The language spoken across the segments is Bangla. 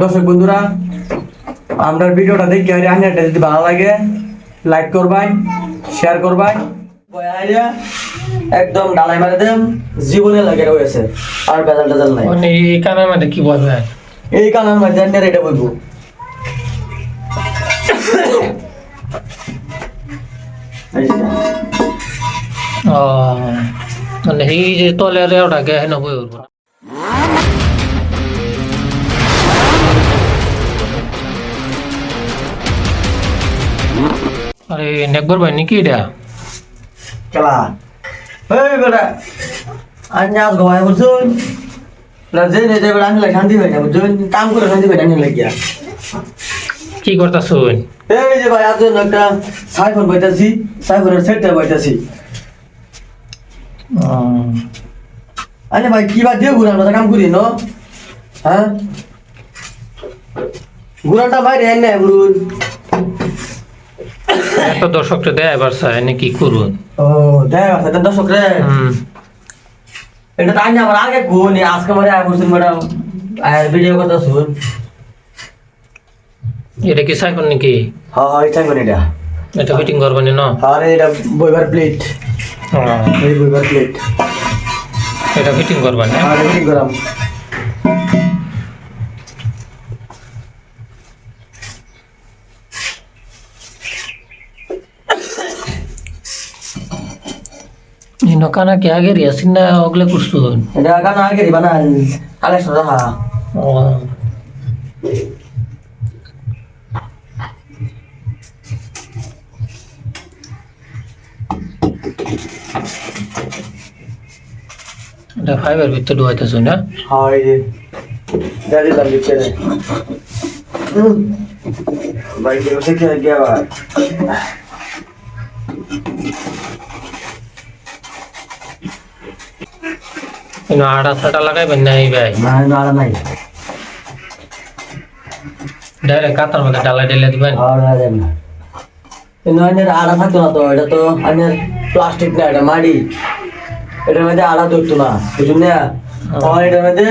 দর্শক বন্ধুরা আমরা ভিডিওটা দেখি আর আনিয়াটা যদি ভালো লাগে লাইক করবাই শেয়ার করবাই একদম ডালাই মারে দেন জীবনে লাগে রয়েছে আর বেজাল টেজাল নাই। মানে এই কানের মধ্যে কি বলবে এই কালার মধ্যে আনিয়ার এটা বলব। মানে এই যে তলের ওটা গে হেন বই উঠবো আরে নেকবার ভাই নাকি এটা? খেলা এই বেটা। আনিয়া আজ গবাই বুঝুন না যে নেই যে বেটা আনলে শান্তি হয় না বুঝুন কাম করে শান্তি হয় না লাগিয়া কি করতা শুন এই যে ভাই আজ একটা সাইফোন বইতাছি সাইফোনের সেটটা বইতাছি। আরে ভাই কি বা দিয়ে ঘুরান? কাম করি ন? হ্যাঁ? ঘুরানটা বাইরে এনে না ঘুরুন এত দর্শকটা দেয় এবার চাই নাকি করুন ও আছে তো দর্শক রে এটা তো আনি আমার আগে কোন আজকে মানে আয় করছেন ম্যাডাম আর ভিডিও কথা শুন এটা কি সাইকেল নাকি? হ্যাঁ হ্যাঁ এটা কোন এটা। এটা ফিটিং করবানি না আরে এটা বইবার প্লেট এই বইবার প্লেট এটা ফিটিং করবানি আর কি করাম। নকানা কে আগে রিয়াসিন না ওগুলো করছুন এটা গান আগে দিবা না কালেকশন রাখা এটা ফাইবার ভিতর ঢুকাইতেছ না হ্যাঁ যে দাদি দাম দিচ্ছে রে ভাই কেউ শিখে গিয়ে আবার কিন্তু আড়া ছাটা লাগাইবেন না এই ভাই? না না আর নাই। ডাইরেক্ট কাতার মধ্যে ডালা ঢেলে দিবেন? না কিন্তু আড়া থাকতো না তো এটা তো প্লাস্টিক না এটা মাটি এটার মধ্যে আড়া ধরতো না এই জন্য আমার এটার মধ্যে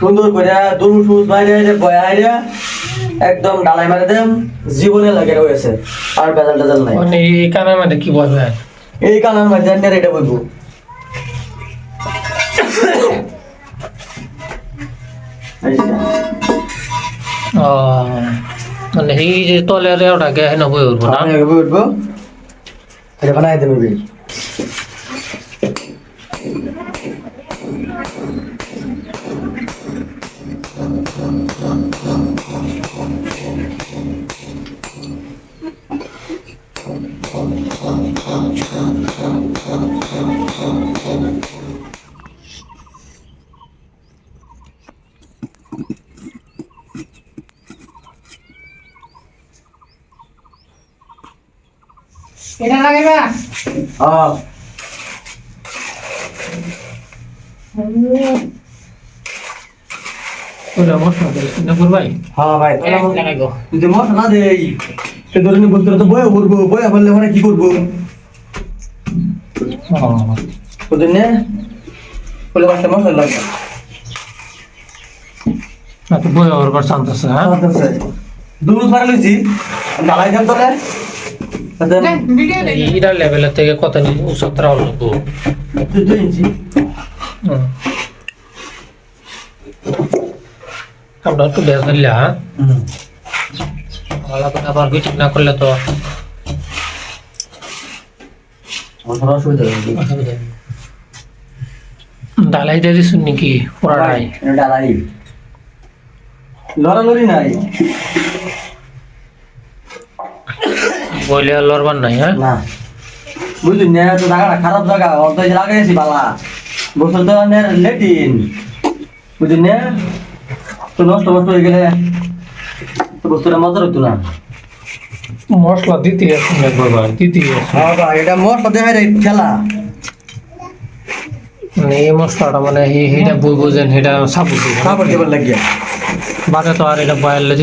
সুন্দর করে দুরু সুজ বাইরে বয়া হাইরে একদম ডালাই মারে দেন জীবনে লাগে রয়েছে আর বেজাল টেজাল নাই। মানে এই কানের মধ্যে কি বলবে এই কালার মধ্যে এটা বলব। মানে সেই যে ওটা গে হেন বই উঠবো না? উঠবো। এটা বানাই দেবে এটা লাগাইবা? হ্যাঁ মশলা ভাই। হ্যাঁ ভাই লাগাইবো যদি মশলা না দেই সে ধরে নি বলতে তো বয়ে উঠবো বয়ে বললে মানে কি করব। ওদের নে বলে বাসা মশলা লাগবে না তো ওর হ্যাঁ? তোরে। ভিডিও দেখি লেভেলের থেকে কত উচ্চতরা হলো তো দুই ইঞ্চি। হুম। আমরা একটু বেশ নিলে হ্যাঁ? করে আবার না করলে তো? ডালাই দিয়ে দিছুন নাকি? ডালাই। লড়ালড়ি নাই। বইলে আর লড়বার নাই হ্যাঁ? না। বুঝলি না তো জায়গাটা খারাপ জায়গা অর্ধ লাগাইছি বালা। বছর তো লেটিন। বুঝলি না তো নষ্ট নষ্ট হয়ে গেলে তো বস্তুটা মজা হতো না। মশলা দিতে আসুন একবার ভাই দিতে আসুন। হ্যাঁ এটা মশলা দেখাই রে খেলা। মানে এই মশলাটা মানে এইটা বই বোঝেন এটা সাপোর্ট কাপড় কেবল লাগিয়া। বাদে তো আর এটা বয়ালে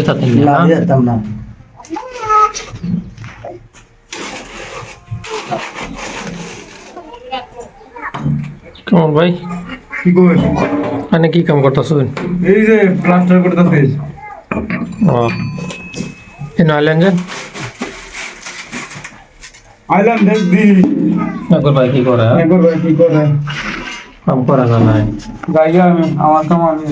না না না। কেমন ভাই কি করবে মানে কি কাম করতেছেন এই যে প্লাস্টার করতেছিস ও। এ নাইলেন যে আইলাম দেখ দি। একবার ভাই কি করে? হ্যাঁ? একবার ভাই কি করে? কাম করা না নাই। গাইয়া আমি আমার কাম আমি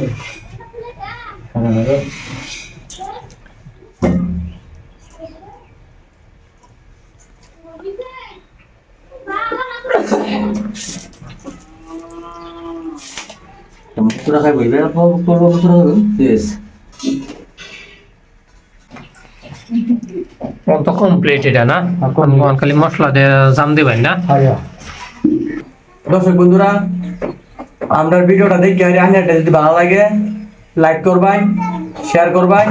ইয়েস কমপ্লিট এটা না? এখন খালি মশলা দিয়ে জাম দিবেন না? আয়া দর্শক বন্ধুরা আমরা ভিডিওটা দেখি আর যদি ভালো লাগে লাইক করবাই শেয়ার করবেন